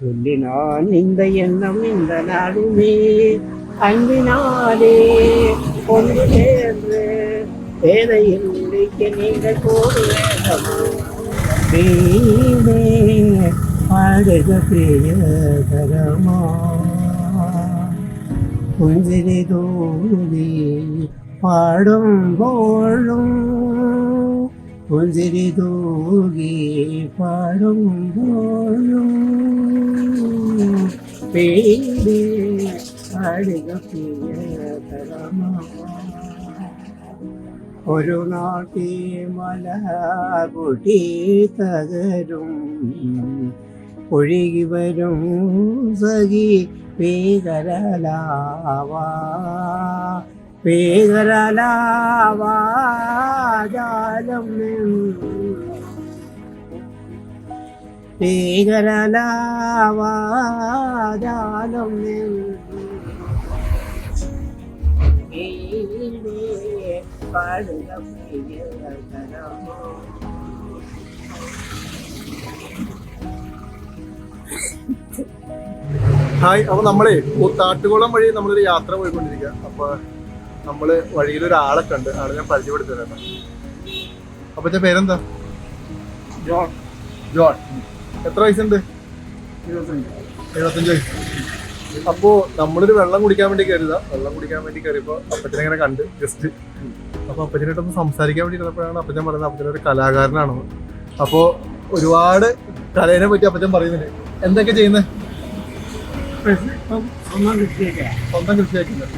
சொல்லினான் இந்த எண்ணம் இந்த நாடுமே அன்பினாலே ஒன்று சேர்ந்து வேதையில் முடிக்க நீங்கள் போடுவே பாடுக பிரியதரமா? கொஞ்சினி பாடும் போழும் തൂകി പാടുമ്പോഴും പേടി പ്രിയകരമാ ഒരു നാട്ടി മല പൊട്ടി തകരും ഒഴുകി വരും സഖി പേകരലാവാ പേകരലാവാ ജാലം പേകരലാവാ ജാലം പാടുക പ്രിയകരമാ ഹായ് അപ്പൊ നമ്മളെ താട്ടുകുളം വഴി നമ്മളൊരു യാത്ര പോയിക്കൊണ്ടിരിക്കുക അപ്പൊ നമ്മൾ വഴിയിൽ ഒരാളെ കണ്ട് ആളെ ഞാൻ പരിചയപ്പെടുത്തി അപ്പത്തെ പേരെന്താ? ജോൺ. ജോൺ. എത്ര വയസ്സുണ്ട്? എഴുപത്തഞ്ച് വയസ്സ്. അപ്പോ നമ്മളൊരു വെള്ളം കുടിക്കാൻ വേണ്ടി കയറിയതാ. വെള്ളം കുടിക്കാൻ വേണ്ടി കയറിയപ്പോ അപ്പച്ചനെ ഇങ്ങനെ കണ്ട് ജസ്റ്റ് അപ്പൊ അപ്പച്ചനായിട്ടൊന്ന് സംസാരിക്കാൻ വേണ്ടി ഇരുന്നപ്പോഴാണ് അപ്പച്ചൻ പറയുന്നത് അപ്പച്ചൻ ഒരു കലാകാരനാണെന്ന് അപ്പോ ഒരുപാട് കലേനെ പറ്റി അപ്പച്ചൻ പറയുന്നുണ്ട്. എന്തൊക്കെ ചെയ്യുന്നത് സ്വന്തം കൃഷിയൊക്കെ. സ്വന്തം കൃഷിയാക്കുന്നത്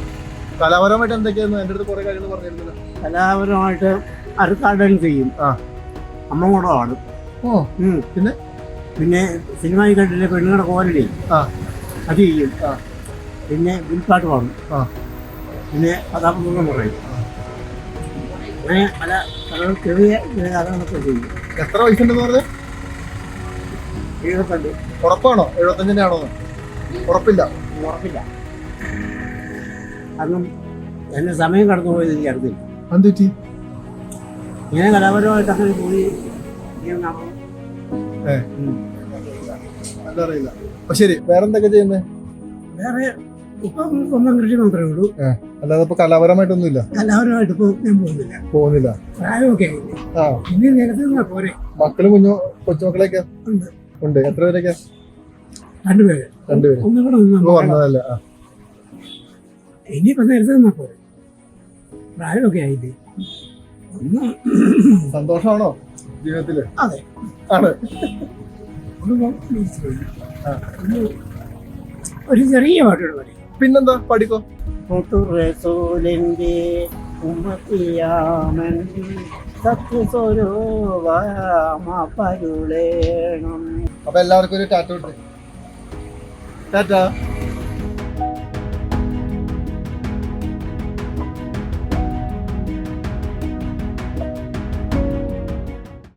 കലാപരമായിട്ട് എന്തൊക്കെയാണ് എന്റെ അടുത്ത് കുറെ കാര്യങ്ങൾ പറഞ്ഞിരുന്നില്ല. കലാപരമായിട്ട് അറുക്കാടൻ ചെയ്യും. ആ. അമ്മ കൂടെ പാടും. ഓ. ഉം. പിന്നെ? പിന്നെ സിനിമയിൽ കണ്ടില്ലേ പെണ്ണുങ്ങളുടെ കോലടി? ആ. അത് ചെയ്യും. ആ. പിന്നെ വിൽപ്പാട്ട് പാടും. ആ. പിന്നെ കഥാപ്രസംഗം പറയും. അങ്ങനെ പല കഥകൾ ചെറിയ ചെറിയ കഥകളൊക്കെ ചെയ്യും. എത്ര വയസ്സുണ്ടെന്ന് പറഞ്ഞത് എഴുപത്തഞ്ച്. ഉറപ്പാണോ? എഴുപത്തഞ്ചിന്റെ ആണോ ഉറപ്പില്ല. ഉറപ്പില്ല. കാരണം എന്നെ സമയം കടന്നു പോയത് എനിക്ക് അറിഞ്ഞില്ല എന്തുറ്റി ഇങ്ങനെ കലാപരമായിട്ട് അങ്ങനെ പോയി അറിയില്ല അപ്പൊ ശരി വേറെ എന്തൊക്കെ ചെയ്യുന്നത് വേറെ ഇപ്പം ഒന്നാം കൃഷി മാത്രമേ ഉള്ളൂ. അല്ലാതെ ഇപ്പൊ കലാപരമായിട്ടൊന്നും ഇല്ല കലാപരമായിട്ട് ഇപ്പൊ ഞാൻ പോകുന്നില്ല. പോകുന്നില്ല. പ്രായമൊക്കെ ആ. ഇനി നേരത്തെ പോരെ. മക്കൾ കുഞ്ഞു കൊച്ചുമക്കളൊക്കെ ഉണ്ട്. എത്ര പേരൊക്കെ? രണ്ടുപേര്. രണ്ടുപേര്. ഒന്നും കൂടെ വന്നതല്ല? ആ. ഇനിയിപ്പം നേരത്തെ നിന്നാ പോരെ. പ്രായമൊക്കെ ആയില്ലേ? ഒന്ന് സന്തോഷമാണോ ജീവിതത്തിൽ? അതെ. ആണ്. ഒരു ചെറിയ പാട്ടുകൾ മതി. പിന്നെന്താ? പഠിക്കോ. റസൂലിന്റെ ഉമ്മത്തിയാമൻ സത്യസ്വരൂപമ പരുളേണം. അപ്പൊ എല്ലാവർക്കും ഒരു ടാറ്റ ടാറ്റ.